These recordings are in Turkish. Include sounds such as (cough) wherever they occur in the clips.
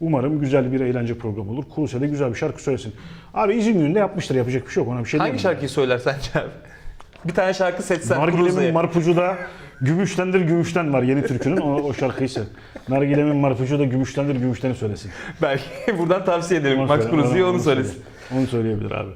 Umarım güzel bir eğlence programı olur. Kuruse'de güzel bir şarkı söylesin. Abi izin gününde yapmıştır. Yapacak bir şey yok. Ona bir şey Hangi diyemem. şarkıyı söyler sence abi? (laughs) Bir tane şarkı seçsen Nargilemin Cruze'ye. marpucu da gümüştendir gümüşten var yeni türkünün o, o şarkıyı ise. Nargilemin marpucu da gümüştendir gümüşteni söylesin. Belki (laughs) buradan tavsiye ederim. Onu Max söyle- Cruze'ye onu söyle. söylesin. Onu söyleyebilir abi.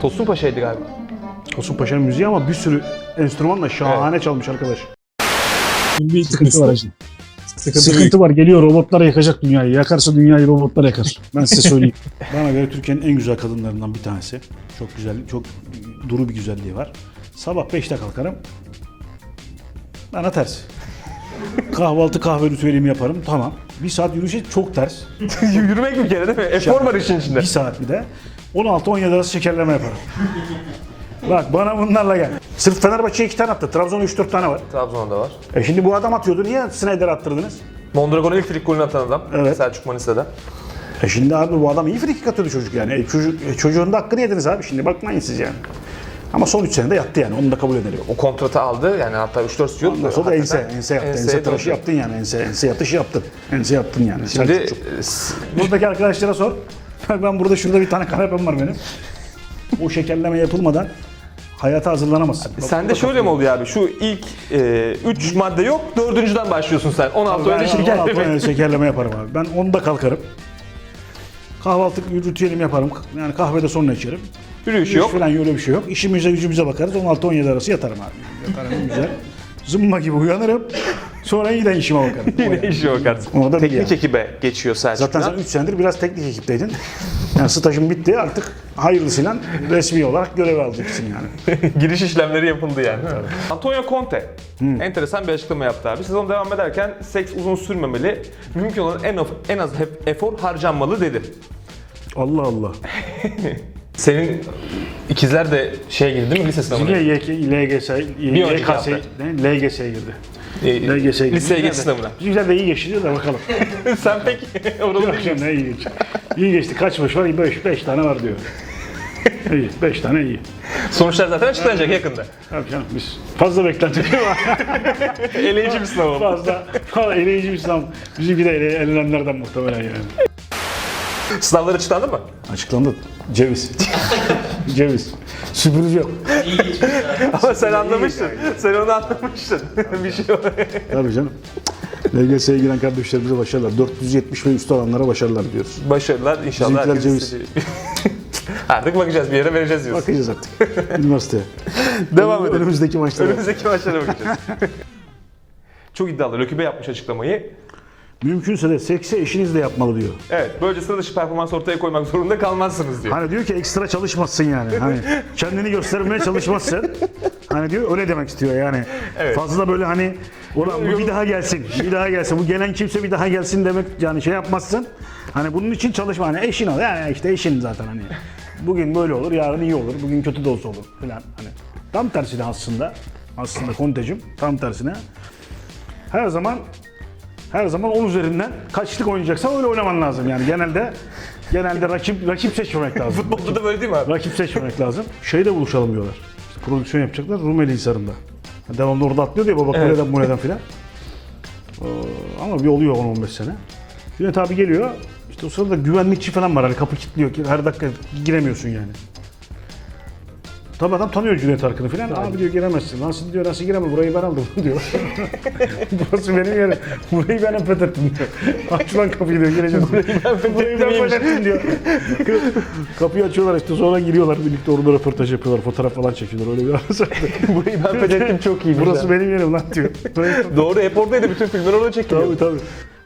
Tosun Paşa'ydı galiba. Tosun Paşa'nın müziği ama bir sürü enstrümanla şahane çalmış arkadaş. Bir Sıkıntı var hacı. Sıkıntı, Sıkıntı var. Geliyor robotlar yakacak dünyayı. Yakarsa dünyayı robotlar yakar. Ben size söyleyeyim. (laughs) Bana göre Türkiye'nin en güzel kadınlarından bir tanesi. Çok güzel, çok duru bir güzelliği var. Sabah 5'te kalkarım. Bana ters. (laughs) Kahvaltı kahve ritüelimi yaparım. Tamam. Bir saat yürüyüşe çok ters. (laughs) Yürümek bir kere değil mi? Efor var işin içinde. Bir saat bir de. 16-17 arası şekerleme yaparım. Bak bana bunlarla gel. Sırf Fenerbahçe'ye iki tane attı. Trabzon'a 3-4 tane var. Trabzon'da var. E şimdi bu adam atıyordu. Niye Snyder attırdınız? Mondragon elektrik golünü atan adam. Evet. Selçuk Manisa'da. E şimdi abi bu adam iyi frikik atıyordu çocuk yani. E çocuk, e çocuğun da hakkını yediniz abi şimdi bakmayın siz yani. Ama son 3 senede yattı yani onu da kabul edelim. O kontratı aldı yani hatta 3-4 yıl. Ondan sonra da ense, ense yaptı. Ense enseye tıraşı yaptın yani. Ense, ense yatışı yaptın. Ense yaptın yani. Şimdi e, Buradaki arkadaşlara sor. Bak ben burada şurada bir tane kanepem var benim. O şekerleme yapılmadan hayata hazırlanamazsın. Bak, Sende şöyle mi oluyor abi? Şu ilk 3 madde yok, dördüncüden başlıyorsun sen. 16 Ben öyle 16 şekerleme. öyle şekerleme yaparım abi. Ben 10'da kalkarım. Kahvaltı ritüelimi yaparım. Yani kahvede sonra içerim. Yürüyüş Yürüyüş yok. falan öyle bir şey yok. İşimize gücümüze bakarız. 16-17 arası yatarım abi. Yatarım güzel. (laughs) Zımba gibi uyanırım. Sonra yeniden işime bakarım. (laughs) Yine yani. işi yok artık. Onu da Teknik yani. ekibe geçiyor Selçuk. Zaten sen 3 senedir biraz teknik ekipteydin. Yani stajın bitti artık hayırlısıyla resmi olarak görev alacaksın yani. (laughs) Giriş işlemleri yapıldı yani. Antonio Conte enteresan bir açıklama yaptı abi. Sezon devam ederken seks uzun sürmemeli, mümkün olan en, en az hep efor harcanmalı dedi. Allah Allah. (laughs) Senin ikizler de şeye girdi değil mi lise sınavına? Yine LGS, hafta. ne? LGS'ye girdi. LGS'ye girdi. Liseye Yine geç de- sınavına. Bizimkiler de iyi geçti de bakalım. (laughs) Sen pek oralı Yok canım ne iyi geçti. İyi geçti. Kaç baş var? 5 5 tane var diyor. (laughs) iyi. 5 tane iyi. Sonuçlar zaten açıklanacak yakında. Tabii canım biz fazla beklentik ama (laughs) Eleyici bir sınav oldu. fazla, fazla eleyici bir sınav. Bizimki de ele, elenenlerden muhtemelen yani. Sınavlar açıklandı mı? Açıklandı. Ceviz. Ceviz. Sürpriz yok. Ama sen anlamıştın. Sen onu anlamıştın. (laughs) bir şey yok. Tabii canım. LGS'ye giren kardeşlerimize başarılar. 470 ve üstü alanlara başarılar diyoruz. Başarılar inşallah. Bizimkiler herkes ceviz. istediği- (laughs) Artık bakacağız bir yere vereceğiz diyorsun. Bakacağız artık. Üniversiteye. (laughs) Devam edelim. Önümüzdeki maçlara. Önümüzdeki maçlara bakacağız. Çok iddialı. Lökübe yapmış açıklamayı. Mümkünse de seksi eşiniz de yapmalı diyor. Evet, böylece sıra dışı performans ortaya koymak zorunda kalmazsınız diyor. Hani diyor ki ekstra çalışmazsın yani. Hani (laughs) kendini göstermeye çalışmazsın. Hani diyor öyle demek istiyor yani. Evet. Fazla böyle hani ulan bu bir daha gelsin. Bir daha gelsin. Bu gelen kimse bir daha gelsin demek yani şey yapmazsın. Hani bunun için çalışma. Hani eşin ol. Yani işte eşin zaten hani. Bugün böyle olur, yarın iyi olur. Bugün kötü de olsa olur falan. Hani tam tersine aslında. Aslında kontecim tam tersine. Her zaman her zaman 10 üzerinden kaçlık oynayacaksan öyle oynaman lazım yani. Genelde genelde rakip rakip seçmemek lazım. Futbolda da böyle değil mi abi? Rakip seçmemek lazım. Şeyde buluşalım diyorlar. İşte prodüksiyon yapacaklar Rumeli Hisarı'nda. Devamlı orada atlıyor diye baba Evet. kuleden kuleden filan. Ee, Ama bir oluyor 10-15 sene. Cüneyt abi geliyor. İşte o sırada güvenlikçi falan var. Hani kapı kilitliyor ki her dakika giremiyorsun yani. Tabii adam tanıyor Cüneyt Arkın'ı falan. Abi diyor giremezsin. Nasıl diyor nasıl giremem burayı ben aldım (laughs) diyor. (laughs) Burası benim yerim. Burayı ben fethettim diyor. (laughs) Aç lan kapıyı diyor gireceğim. Burayı ben fethettim diyor. Kapıyı açıyorlar işte sonra giriyorlar birlikte orada röportaj yapıyorlar. Fotoğraf falan çekiyorlar öyle bir arası. Burayı ben fethettim çok iyi. Burası benim yerim lan diyor. Doğru, hep oradaydı. Bütün filmler orada çekiliyor. tabii tabii.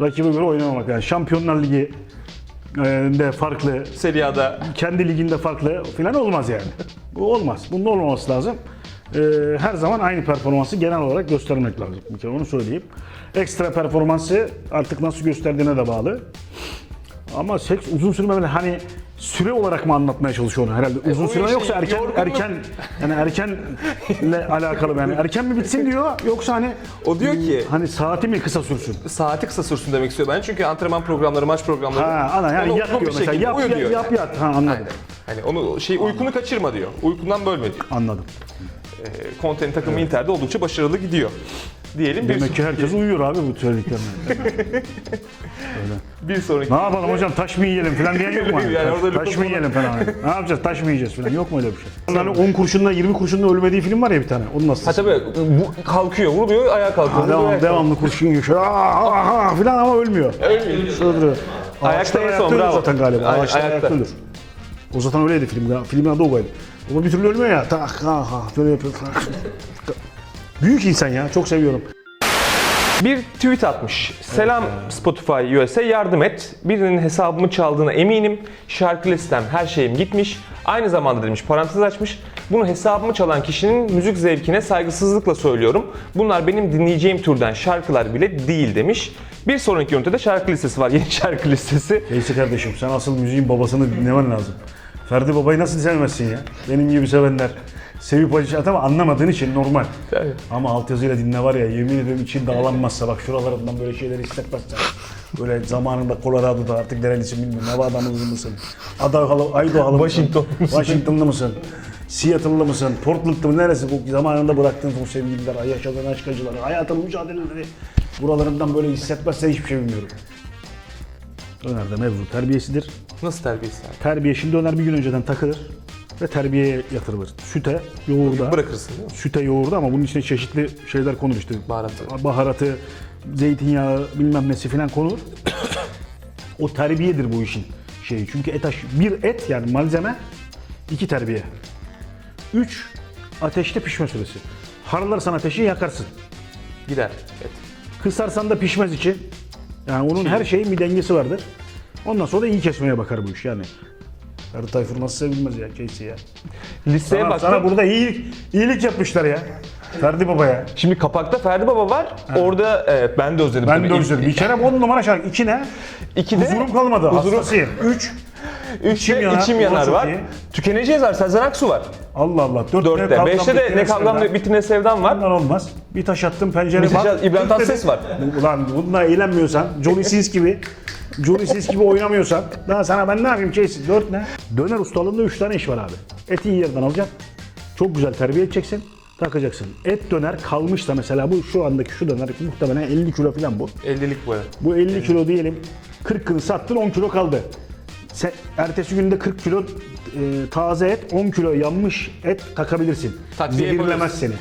Rakibe göre oynamamak yani. Şampiyonlar Ligi de farklı, Serie A'da kendi liginde farklı falan olmaz yani. Bu olmaz. Bunun olmaması lazım. Ee, her zaman aynı performansı genel olarak göstermek lazım. Bir kere onu söyleyeyim. Ekstra performansı artık nasıl gösterdiğine de bağlı. Ama seks uzun sürmemeli. Hani süre olarak mı anlatmaya çalışıyor onu herhalde? Uzun o süre işte yoksa erken yorgunluk- erken yani erkenle (laughs) alakalı mı yani erken mi bitsin diyor yoksa hani O diyor ki hani saati mi kısa sürsün? saati kısa sürsün demek istiyor ben. Çünkü antrenman programları, maç programları Ha ana yani yat uygun diyor mesela şekilde yap, uyu yap, diyor. yap yat ha anladım. Hani onu şey uykunu kaçırma diyor. Uykundan bölme diyor. Anladım. Ee, Conte'nin takımı Inter'de oldukça başarılı gidiyor. Diyelim bir, Demek ki herkes (laughs) uyuyor abi bu söylediklerine. (laughs) bir sonraki ne yapalım hocam taş mı yiyelim falan diyen yok mu? Hani? (laughs) Yani orada taş, taş mı yiyelim falan. ne yapacağız taş mı yiyeceğiz falan yok mu öyle bir şey? Hani 10 kurşunla 20 kurşunla ölmediği film var ya bir tane. Onu nasıl? Ha tabii bu kalkıyor, vuruyor, ayağa kalkıyor. vuruyor, Devam, ayağa devamlı kurşun. Aa, aa, aa, falan ama ölmıyor. Ölmüyor. Sığdırıyor. Ayakta en son, ölür bravo. zaten galiba. Ay- Ağaçta ayakta. ayakta ölür. O zaten öyleydi film. Filmin adı o galiba. Ama bir türlü ölmüyor ya. Tak ha ha böyle yapıyor. Büyük insan ya. Çok seviyorum. Bir tweet atmış. Selam Spotify USA yardım et. Birinin hesabımı çaldığına eminim. Şarkı listem her şeyim gitmiş. Aynı zamanda demiş parantez açmış. Bunu hesabımı çalan kişinin müzik zevkine saygısızlıkla söylüyorum. Bunlar benim dinleyeceğim türden şarkılar bile değil demiş. Bir sonraki ünitede şarkı listesi var. (laughs) Yeni şarkı listesi. Neyse kardeşim sen asıl müziğin babasını dinlemen lazım. Ferdi Baba'yı nasıl sevmezsin ya? Benim gibi sevenler. Sevip acı ama anlamadığın için normal. Tabii. Ama altyazıyla dinle var ya yemin ederim için dağlanmazsa bak şuralarından böyle şeyler hissetmezsen. Böyle zamanında Colorado'da artık nerelisin bilmiyorum. Nevada'lı mısın? Idaho'lu, Idaho'lu? Washington? Washington'lı mısın? Seattle'lı mısın? Portland'lı mı? Neresi bu zamanında bıraktığın o sevgililer, yaşadığın aşk acıları, hayatın mücadeleleri. Buralarından böyle hissetmezse hiçbir şey bilmiyorum. Döner de mevzu terbiyesidir. Nasıl terbiyesiz abi? Terbiye şimdi döner bir gün önceden takılır ve terbiyeye yatırılır. Süte, yoğurda, Bırakırsın değil mi? süte yoğurda ama bunun içine çeşitli şeyler konur işte. Baharatı. Baharatı, zeytinyağı bilmem nesi filan konur. o terbiyedir bu işin şeyi. Çünkü et aş- bir et yani malzeme, iki terbiye. Üç, ateşte pişme süresi. Harlarsan ateşi yakarsın. Gider. Evet. Kısarsan da pişmez için. Yani onun her şeyin bir dengesi vardır. Ondan sonra da iyi kesmeye bakar bu iş yani. Ferdi Tayfur nasıl sevilmez ya Casey ya. Listeye Sana, baktım. sana burada iyilik, iyilik yapmışlar ya. Ferdi Baba ya. Şimdi kapakta Ferdi Baba var. Orada evet, ben de özledim. Ben de özledim. Bir kere 10 numara şarkı. İki ne? İki de Huzurum kalmadı. Huzurum- Hastasıyım. Üç. (laughs) Üç İçim de yanar, içim o da yanar çok var. iyi. Tükeneceğiz var. Sezen Aksu var. Allah Allah. Dört Dörtte. kavgam, Beşte de bitti, ne kavgam sevdam. ne bitine sevdam var. Bunlar olmaz. Bir taş attım pencere Bir taş bak. at- İbrahim. Tatlıses var. Ulan bununla eğlenmiyorsan, Johnny Sins gibi, Sins gibi oynamıyorsan, daha sana ben ne yapayım Casey? Dört ne? Döner ustalığında üç tane iş var abi. Eti iyi yerden alacaksın. Çok güzel terbiye edeceksin. Takacaksın. Et döner kalmışsa mesela bu şu andaki şu döner muhtemelen 50 kilo falan bu. 50'lik bu. evet. Bu 50 kilo diyelim 40'ını sattın 10 kilo kaldı. Sen, ertesi günde 40 kilo e, taze et, 10 kilo yanmış et takabilirsin. Takviye Zehirlemez seni.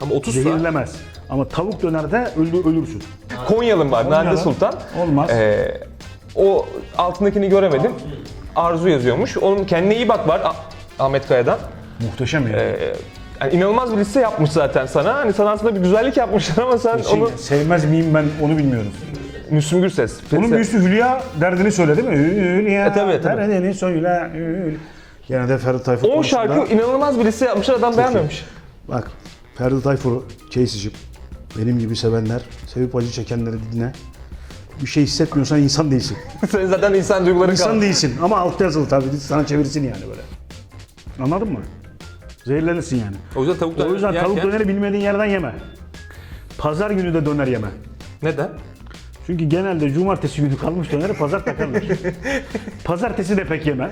Ama 30 saat. Zehirlemez. Ama tavuk dönerde öldü, ölürsün. Konyalı var. Nadide Sultan. Olmaz. Ee, o altındakini göremedim. Arzu yazıyormuş. Onun kendine iyi bak var Ah- Ahmet Kaya'dan. Muhteşem ya. Ee, yani inanılmaz bir liste yapmış zaten sana. Hani sana aslında bir güzellik yapmışlar ama sen Şey, onu sevmez miyim ben onu bilmiyorum. Müslüm Gürses. Onun büyüsü Hülya derdini söyle değil mi? Hülya E, tabii, tabii. derdini söyle. Hülya. Gene de Ferdi Tayfur 10 konusunda- şarkı inanılmaz bir liste yapmışlar adam beğenmemiş. Bak Ferdi Tayfur'u Casey'cim benim gibi sevenler, sevip acı çekenleri dinle. Bir şey hissetmiyorsan insan değilsin. (laughs) Senin zaten insan duyguların İnsan kaldı. değilsin ama alt yazılı tabii sana çevirsin yani böyle. Anladın mı? Zehirlenirsin yani. O yüzden tavuk O yüzden yerken- tavuk döneri bilmediğin yerden yeme. Pazar günü de döner yeme. Neden? Çünkü genelde cumartesi günü kalmış döneri pazar takarlar. (laughs) Pazartesi de pek yeme.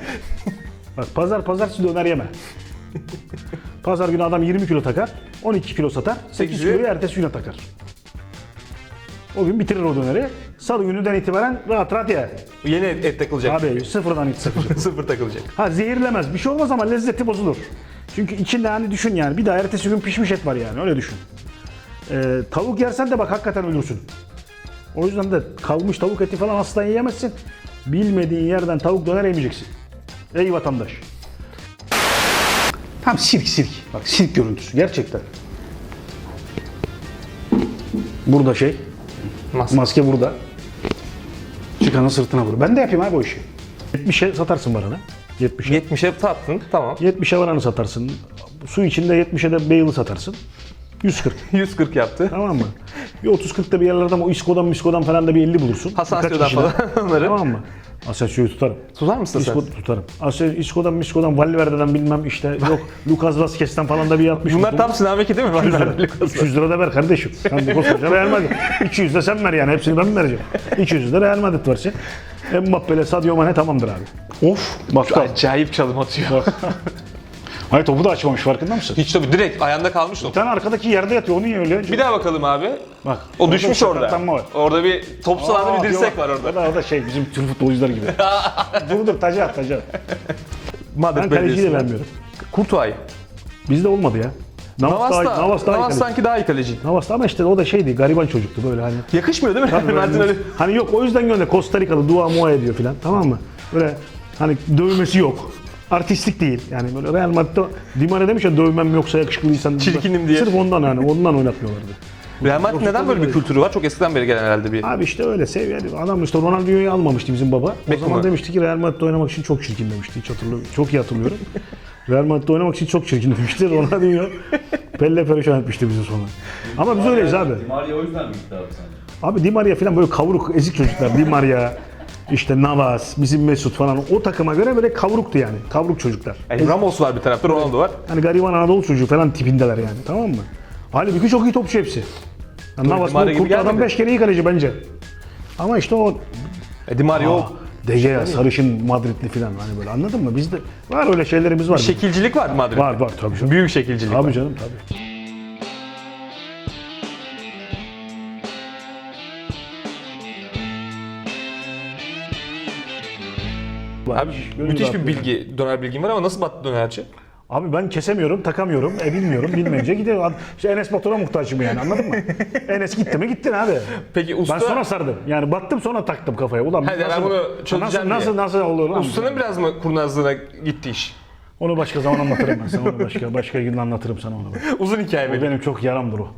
Bak pazar pazartesi döner yeme. (laughs) Pazar günü adam 20 kilo takar, 12 kilo satar, 8 Sekizi- kiloyu ertesi güne takar. O gün bitirir o döneri. Salı gününden itibaren rahat rahat ye. Yeni et, et takılacak. Abi sıfırdan it (laughs) sıfır. Sıfır takılacak. Ha zehirlemez. Bir şey olmaz ama lezzeti bozulur. Çünkü içinde hani düşün yani bir daha ertesi gün pişmiş et var yani öyle düşün. Ee, tavuk yersen de bak hakikaten ölürsün. O yüzden de kalmış tavuk eti falan asla yiyemezsin. Bilmediğin yerden tavuk döner yemeyeceksin. Ey vatandaş. Tam sirk sirk. Bak sirk görüntüsü gerçekten. Burada şey, Maske. maske burada. Çıkanın sırtına vur. Ben de yapayım abi o işi. 70'e satarsın baranı. 70'e. 70'e tattın tamam. 70'e varanı satarsın. Su içinde 70'e de beylı satarsın. 140 140 (laughs) yaptı. tamam mı? Bir 30-40'da bir yerlerden o İsko'dan miskodan falan da bir 50 bulursun. Kişiden. falan (laughs) onları. Tamam mı? Asensio'yu tutarım. Tutar mısın sen? Isco tutarım. Asensio, Isco'dan, Misco'dan, Valverde'den bilmem işte yok (laughs) Lucas Vazquez'ten falan da bir yatmış. Bunlar tam Sinan Beki değil mi? 300 lira. Valverde, Lucas 300 lira da ver kardeşim. Sen de koskoca Real Madrid. 200 de sen ver yani. Hepsini ben mi vereceğim? 200 de Real Madrid versin. Mbappe ile Sadio Mane tamamdır abi. Of. Bak Acayip çalım atıyor. Hayır topu da açmamış farkında mısın? Hiç tabii direkt ayağında kalmış Bir top. tane arkadaki yerde yatıyor. Onu niye öyle? Bir daha bakalım abi. Bak. O düşmüş bir orada. sakatlanma var. Orada bir top sağında Aa, bir dirsek yok. var orada. O da, o da şey bizim Türk futbolcular gibi. (laughs) dur dur taca at taca at. Madrid Ben kaleciyi de vermiyorum. Kurtuay. Bizde olmadı ya. Navas, Navas daha, da, Navas daha iyi Navas kaleci. sanki daha iyi kaleci. Navas da ama işte o da şeydi gariban çocuktu böyle hani. Yakışmıyor değil mi? (laughs) Mert'in böyle- öyle. Hani yok o yüzden gönder Costa Rikalı dua mua ediyor filan tamam mı? Böyle hani dövmesi yok. Artistlik değil. Yani böyle Real Madrid'de Di Maria demiş ya dövmem yoksa yakışıklıysan. Çirkinim diye. Sırf ondan yani ondan oynatmıyorlardı. Real Madrid neden böyle bir kültürü var? Çok eskiden beri gelen herhalde bir. Abi işte öyle seviyeli. Adam işte Ronaldinho'yu almamıştı bizim baba. O Beckham'ı. zaman demişti ki Real Madrid'de oynamak için çok çirkin demişti. Hiç hatırlıyorum. Çok iyi hatırlıyorum. (laughs) Real Madrid'de oynamak için çok çirkin demişti. Ronaldinho Pelle perişan etmişti bizi sonra. Ama biz öyleyiz abi. Mario o yüzden mi gitti abi sence? Abi Di Maria falan böyle kavruk ezik çocuklar. Di Maria, işte Navas, bizim Mesut falan o takıma göre böyle kavruktu yani. Kavruk çocuklar. Yani Ramos var bir tarafta, Ronaldo var. Yani gariban Anadolu çocuğu falan tipindeler yani tamam mı? Halbuki çok iyi topçu hepsi. Yani Navas bu gibi kurt adam gelmedi. 5 kere iyi kaleci bence. Ama işte o E, Di Mario Aa, De Gea, sarışın Madridli falan hani böyle anladın mı? Bizde var öyle şeylerimiz var. şekilcilik var Madrid'de. Var var tabii canım. Büyük şekilcilik Tabii var. canım tabii. Abi Gönül müthiş bir rahatlığı. bilgi, döner bilgin var ama nasıl battı dönerci? Abi ben kesemiyorum, takamıyorum, e bilmiyorum, bilmeyince gidiyor. İşte Enes Batur'a muhtaçım yani anladın mı? (laughs) Enes gitti mi gittin abi. Peki usta... Ben sonra sardım. Yani battım sonra taktım kafaya. Ulan Hadi ben bunu çözeceğim nasıl, diye. nasıl, nasıl olur lan? Ustanın biraz mı kurnazlığına gitti iş? Onu başka zaman anlatırım ben sana. Onu başka, başka gün anlatırım sana onu. (laughs) Uzun hikaye O mi? benim çok yaramdır o.